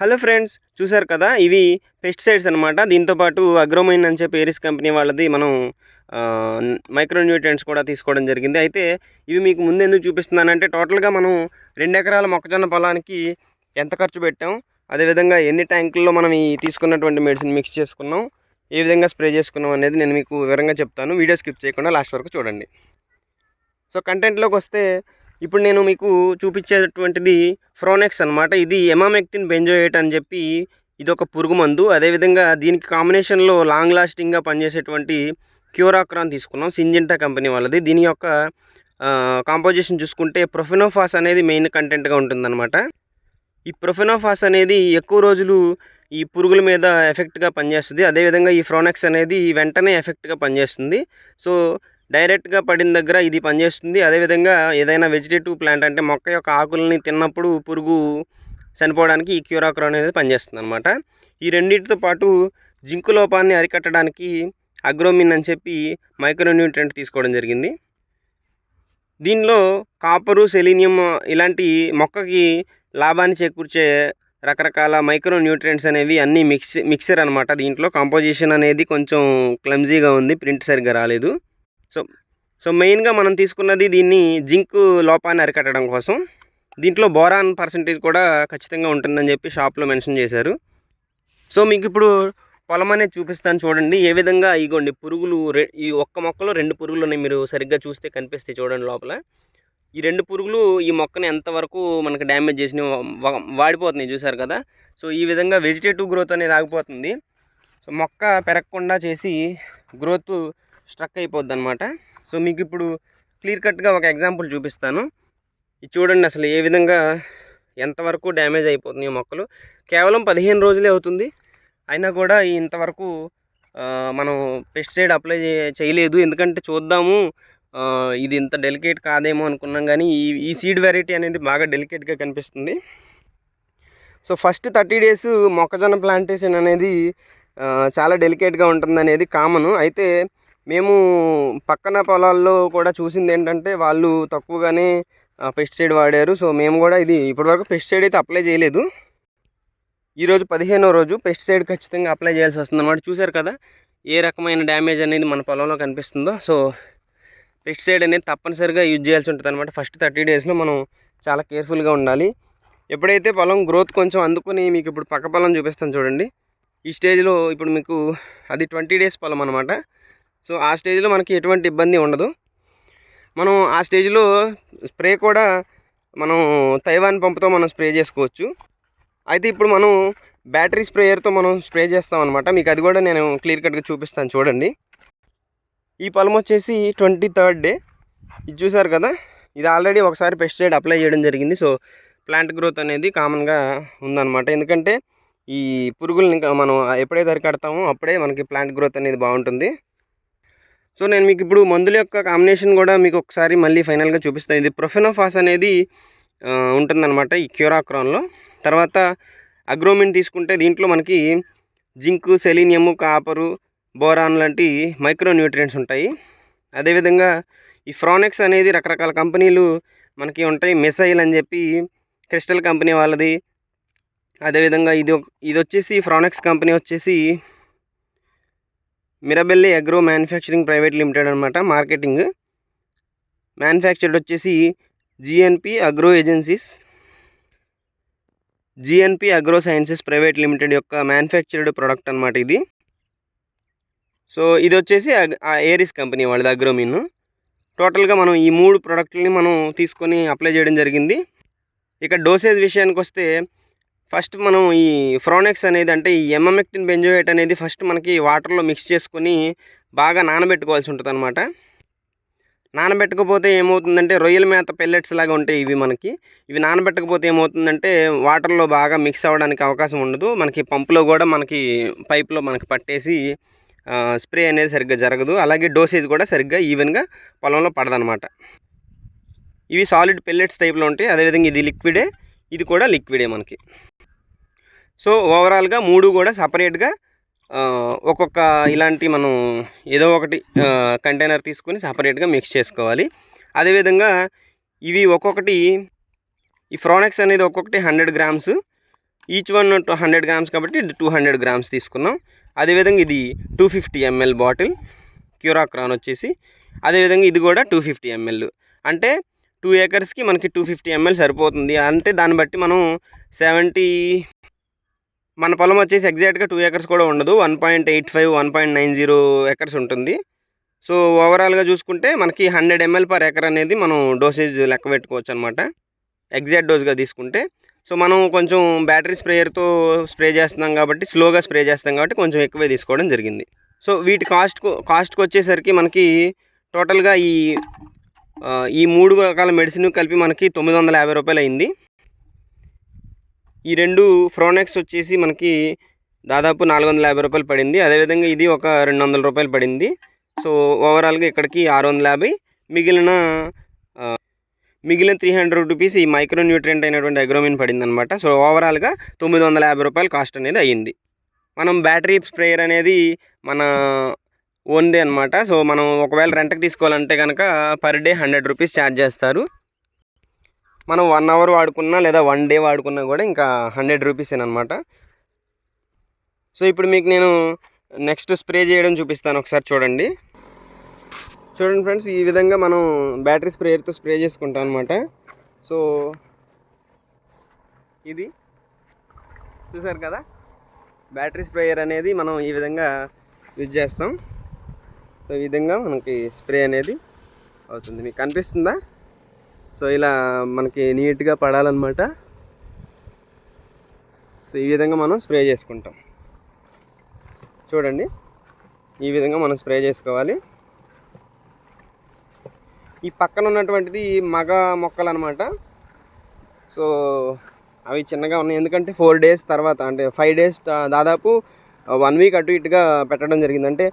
Hello friends చూసారు కదా? ఇవి పెస్టిసైడ్స్ అనమాట దీంతోపాటు అగ్రోమైన్ అని చెప్పి ఏరిస్ కంపెనీ వాళ్ళది మనం మైక్రో న్యూట్రియంట్స్ కూడా తీసుకోవడం జరిగింది. అయితే ఇవి మీకు ముందు ఎందుకు చూపిస్తున్నానంటే టోటల్గా మనం రెండు ఎకరాల మొక్కజొన్న పొలానికి ఎంత ఖర్చు పెట్టాం అదేవిధంగా ఎన్ని ట్యాంకుల్లో మనం ఈ తీసుకున్నటువంటి మెడిసిన్ మిక్స్ చేసుకున్నాం ఏ విధంగా స్ప్రే చేసుకున్నాం అనేది నేను మీకు వివరంగా చెప్తాను. వీడియో స్కిప్ చేయకుండా లాస్ట్ వరకు చూడండి. సో కంటెంట్లోకి వస్తే ఇప్పుడు నేను మీకు చూపించేటువంటిది ఫ్రోనెక్స్ అనమాట ఇది ఎమామెక్టిన్ బెంజోయేట్ అని చెప్పి ఇది ఒక పురుగు మందు. అదేవిధంగా దీనికి కాంబినేషన్లో లాంగ్ లాస్టింగ్గా పనిచేసేటువంటి క్యూరాక్రాన్ తీసుకున్నాం. సింజెంటా కంపెనీ వాళ్ళది. దీని యొక్క కాంపోజిషన్ చూసుకుంటే ప్రొఫినోఫాస్ అనేది మెయిన్ కంటెంట్గా ఉంటుందన్నమాట. ఈ ప్రొఫినోఫాస్ అనేది ఎక్కువ రోజులు ఈ పురుగుల మీద ఎఫెక్ట్గా పనిచేస్తుంది. అదేవిధంగా ఈ ఫ్రోనెక్స్ అనేది వెంటనే ఎఫెక్ట్గా పనిచేస్తుంది. సో డైరెక్ట్గా పడిన దగ్గర ఇది పనిచేస్తుంది. అదేవిధంగా ఏదైనా వెజిటేటివ్ ప్లాంట్ అంటే మొక్క యొక్క ఆకులని తిన్నప్పుడు పురుగు చనిపోవడానికి ఈ క్యూరాక్రో అనేది పనిచేస్తుంది అనమాట ఈ రెండింటితో పాటు జింకు లోపాన్ని అరికట్టడానికి అగ్రోమిన్ అని చెప్పి మైక్రోన్యూట్రెంట్ తీసుకోవడం జరిగింది. దీనిలో కాపరు సెలీనియం ఇలాంటి మొక్కకి లాభాన్ని చేకూర్చే రకరకాల మైక్రో న్యూట్రియంట్స్ అనేవి అన్నీ మిక్స్ మిక్సర్ అనమాట దీంట్లో కాంపోజిషన్ అనేది కొంచెం క్లమ్జీగా ఉంది. ప్రింట్ సరిగ్గా రాలేదు. సో సో మెయిన్గా మనం తీసుకున్నది దీన్ని జింక్ లోపాన్ని అరికట్టడం కోసం. దీంట్లో బోరాన్ పర్సంటేజ్ కూడా ఖచ్చితంగా ఉంటుందని చెప్పి షాప్లో మెన్షన్ చేశారు. సో మీకు ఇప్పుడు పొలం అనేది చూపిస్తాను చూడండి. ఏ విధంగా ఇగోండి పురుగులు రె ఈ ఒక్క మొక్కలో రెండు పురుగులు ఉన్నాయి మీరు సరిగ్గా చూస్తే కనిపిస్తాయి చూడండి లోపల. ఈ రెండు పురుగులు ఈ మొక్కని ఎంతవరకు మనకు డ్యామేజ్ చేసిన వాడిపోతున్నాయి చూసారు కదా. సో ఈ విధంగా వెజిటేటివ్ గ్రోత్ అనేది ఆగిపోతుంది. సో మొక్క పెరగకుండా చేసి గ్రోత్ స్ట్రక్ అయిపోద్ది అనమాట సో మీకు ఇప్పుడు క్లియర్ కట్గా ఒక ఎగ్జాంపుల్ చూపిస్తాను. ఇది చూడండి అసలు ఏ విధంగా ఎంతవరకు డ్యామేజ్ అయిపోతున్నాయి మొక్కలు. కేవలం పదిహేను రోజులే అవుతుంది. అయినా కూడా ఇంతవరకు మనం పెస్టిసైడ్ అప్లై చేయలేదు. ఎందుకంటే చూద్దాము ఇది ఇంత డెలికేట్ కాదేమో అనుకున్నాం కానీ ఈ ఈ సీడ్ వెరైటీ అనేది బాగా డెలికేట్గా కనిపిస్తుంది. సో ఫస్ట్ థర్టీ డేస్ మొక్కజొన్న ప్లాంటేషన్ అనేది చాలా డెలికేట్గా ఉంటుంది అనేది కామను. అయితే మేము పక్కన పొలాల్లో కూడా చూసింది ఏంటంటే వాళ్ళు తక్కువగానే పెస్టిసైడ్ వాడారు. సో మేము కూడా ఇది ఇప్పటివరకు పెస్టిసైడ్ అయితే అప్లై చేయలేదు. ఈరోజు పదిహేనో రోజు పెస్టిసైడ్ ఖచ్చితంగా అప్లై చేయాల్సి వస్తుంది అన్నమాట చూశారు కదా ఏ రకమైన డ్యామేజ్ అనేది మన పొలంలో కనిపిస్తుందో. సో పెస్టిసైడ్ అనేది తప్పనిసరిగా యూజ్ చేయాల్సి ఉంటుంది అనమాట ఫస్ట్ థర్టీ డేస్లో మనం చాలా కేర్ఫుల్గా ఉండాలి. ఎప్పుడైతే పొలం గ్రోత్ కొంచెం అందుకొని మీకు ఇప్పుడు పక్క పొలం చూపిస్తాను చూడండి. ఈ స్టేజ్లో ఇప్పుడు మీకు అది ట్వంటీ డేస్ పొలం అనమాట సో ఆ స్టేజ్లో మనకి ఎటువంటి ఇబ్బంది ఉండదు. మనం ఆ స్టేజ్లో స్ప్రే కూడా మనం తైవాన్ పంపుతో మనం స్ప్రే చేసుకోవచ్చు. అయితే ఇప్పుడు మనం బ్యాటరీ స్ప్రేయర్తో మనం స్ప్రే చేస్తాం అనమాట మీకు అది కూడా నేను క్లియర్ కట్గా చూపిస్తాను చూడండి. ఈ పొలం వచ్చేసి ట్వంటీ థర్డ్ డే. ఇది చూసారు కదా? ఇది ఆల్రెడీ ఒకసారి పెస్టిసైడ్ అప్లై చేయడం జరిగింది. సో ప్లాంట్ గ్రోత్ అనేది కామన్గా ఉందన్నమాట. ఎందుకంటే ఈ పురుగుల్ని మనం ఎప్పుడైతే అరికడతామో అప్పుడే మనకి ప్లాంట్ గ్రోత్ అనేది బాగుంటుంది. సో నేను మీకు ఇప్పుడు మందుల యొక్క కాంబినేషన్ కూడా మీకు ఒకసారి మళ్ళీ ఫైనల్గా చూపిస్తాను. ఇది ప్రొఫెనోఫాస్ అనేది ఉంటుందన్నమాట ఈ క్యూరాక్రాన్లో. తర్వాత అగ్రోమిన్ తీసుకుంటే దీంట్లో మనకి జింకు సెలీనియము కాపరు బోరాన్ లాంటి మైక్రో న్యూట్రియంట్స్ ఉంటాయి. అదేవిధంగా ఈ ఫ్రానెక్స్ అనేది రకరకాల కంపెనీలు మనకి ఉంటాయి. మిసైల్ అని చెప్పి క్రిస్టల్ కంపెనీ వాళ్ళది. అదేవిధంగా ఇది ఇది వచ్చేసి ఫ్రానెక్స్ కంపెనీ వచ్చేసి మిరబెల్లి అగ్రో మ్యానుఫ్యాక్చరింగ్ ప్రైవేట్ లిమిటెడ్ అనమాట మార్కెటింగ్ మ్యానుఫ్యాక్చర్డ్ వచ్చేసి GNP agro agencies GNP agro sciences private limited యొక్క మ్యానుఫ్యాక్చర్డ్ ప్రోడక్ట్ అనమాట ఇది. సో ఇది వచ్చేసి ఏరిస్ కంపెనీ వాళ్ళది అగ్రోమిన్ టోటల్గా మనం. ఈ మూడు ప్రోడక్ట్లని మనం తీసుకొని అప్లై చేయడం జరిగింది. ఇక డోసేజ్ విషయానికి వస్తే ఫస్ట్ మనం ఈ ఫ్రోనెక్స్ అనేది అంటే ఈ ఎంఎమెక్టిన్ బెంజోయేట్ అనేది ఫస్ట్ మనకి వాటర్లో మిక్స్ చేసుకొని బాగా నానబెట్టుకోవాల్సి ఉంటుంది అనమాట నానబెట్టకపోతే ఏమవుతుందంటే రొయ్యల మేత పెల్లెట్స్ లాగా ఉంటాయి ఇవి మనకి. ఇవి నానబెట్టకపోతే ఏమవుతుందంటే వాటర్లో బాగా మిక్స్ అవ్వడానికి అవకాశం ఉండదు. మనకి పంపులో కూడా మనకి పైప్లో మనకి పట్టేసి స్ప్రే అనేది సరిగ్గా జరగదు. అలాగే డోసేజ్ కూడా సరిగ్గా ఈవెన్గా పొలంలో పడదనమాట ఇవి సాలిడ్ పెల్లెట్స్ టైప్లో ఉంటాయి. అదేవిధంగా ఇది లిక్విడే ఇది కూడా లిక్విడే మనకి. సో ఓవరాల్గా మూడు కూడా సపరేట్గా ఒక్కొక్క ఇలాంటి మనం ఏదో ఒకటి కంటైనర్ తీసుకొని సపరేట్గా మిక్స్ చేసుకోవాలి. అదేవిధంగా ఇవి ఒక్కొక్కటి ఈ ఫ్రోనెక్స్ అనేది ఒక్కొక్కటి hundred grams each one two hundred grams కాబట్టి ఇది టూ హండ్రెడ్ గ్రామ్స్ తీసుకున్నాం. అదేవిధంగా ఇది two fifty ml bottle Curacron వచ్చేసి. అదేవిధంగా ఇది కూడా టూ ఫిఫ్టీ ఎంఎల్ అంటే టూ ఏకర్స్కి మనకి టూ ఫిఫ్టీ ఎంఎల్ సరిపోతుంది. అంటే దాన్ని బట్టి మనం సెవెంటీ మన పొలం వచ్చేసి ఎగ్జాక్ట్గా టూ ఎకర్స్ కూడా ఉండదు. One point eight five one point nine zero acres ఉంటుంది. సో ఓవరాల్గా చూసుకుంటే మనకి హండ్రెడ్ ఎంఎల్ పర్ ఎకర్ అనేది మనం డోసేజ్ లెక్క పెట్టుకోవచ్చు అనమాట ఎగ్జాక్ట్ డోస్గా తీసుకుంటే. సో మనం కొంచెం బ్యాటరీ స్ప్రేయర్తో స్ప్రే చేస్తున్నాం కాబట్టి స్లోగా స్ప్రే చేస్తాం కాబట్టి కొంచెం ఎక్కువే తీసుకోవడం జరిగింది. సో వీటి కాస్ట్ కాస్ట్కి వచ్చేసరికి మనకి టోటల్గా ఈ ఈ మూడు రకాల మెడిసిన్ కలిపి మనకి తొమ్మిది వందల యాభై రూపాయలు అయింది. ఈ రెండు ఫ్రోనెక్స్ వచ్చేసి మనకి దాదాపు నాలుగు వందల యాభై రూపాయలు పడింది. అదేవిధంగా ఇది ఒక రెండు వందల రూపాయలు పడింది. సో ఓవరాల్గా ఇక్కడికి ఆరు వందల యాభై. మిగిలిన మిగిలిన త్రీ హండ్రెడ్ రూపీస్ ఈ మైక్రో న్యూట్రియంట్ అయినటువంటి అగ్రోమిన్ పడింది అనమాట సో ఓవరాల్గా తొమ్మిది వందల యాభై రూపాయలు కాస్ట్ అనేది అయ్యింది. మనం బ్యాటరీ స్ప్రేయర్ అనేది మన ఓన్దే అనమాట సో మనం ఒకవేళ రెంట్కి తీసుకోవాలంటే కనుక per day hundred rupees charge చేస్తారు. మనం వన్ అవర్ వాడుకున్నా లేదా వన్ డే వాడుకున్నా కూడా ఇంకా హండ్రెడ్ రూపీస్ అనమాట సో ఇప్పుడు మీకు నేను నెక్స్ట్ స్ప్రే చేయడం చూపిస్తాను ఒకసారి చూడండి. చూడండి ఫ్రెండ్స్ ఈ విధంగా మనం బ్యాటరీ స్ప్రేయర్తో స్ప్రే చేసుకుంటాం అనమాట సో ఇది చూసారు కదా? బ్యాటరీ స్ప్రేయర్ అనేది మనం ఈ విధంగా యూజ్ చేస్తాం. సో ఈ విధంగా మనకి స్ప్రే అనేది అవుతుంది. మీకు కనిపిస్తుందా? సో ఇలా మనకి నీట్గా పడాలన్నమాట. సో ఈ విధంగా మనం స్ప్రే చేసుకుంటాం. చూడండి. ఈ విధంగా మనం స్ప్రే చేసుకోవాలి. ఈ పక్కన ఉన్నటువంటిది మగ మొక్కలు అనమాట సో అవి చిన్నగా ఉన్నాయి. ఎందుకంటే ఫోర్ డేస్ తర్వాత అంటే ఫైవ్ డేస్ దాదాపు వన్ వీక్ అటు ఇటుగా పెట్టడం జరిగింది. అంటే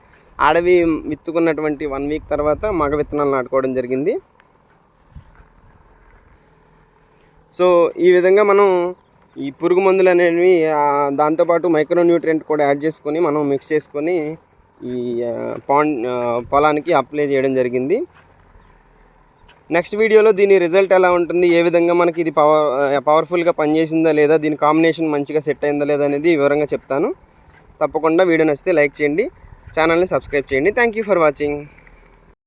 ఆడవి విత్తుకున్నటువంటి వన్ వీక్ తర్వాత మగ విత్తనాలు నాటుకోవడం జరిగింది. సో ఈ విధంగా మనం ఈ పురుగు మందులు అనేవి దాంతోపాటు మైక్రో న్యూట్రియంట్ కూడా యాడ్ చేసుకొని మనం మిక్స్ చేసుకొని ఈ పాండ్ పొలానికి అప్లై చేయడం జరిగింది. నెక్స్ట్ వీడియోలో దీని రిజల్ట్ ఎలా ఉంటుంది ఏ విధంగా మనకి ఇది పవర్ పవర్ఫుల్గా పనిచేసిందా లేదా దీని కాంబినేషన్ మంచిగా సెట్ అయిందా లేదా అనేది వివరంగా చెప్తాను. తప్పకుండా వీడియో నచ్చితే లైక్ చేయండి ఛానల్ని సబ్స్క్రైబ్ చేయండి. Thank you for watching.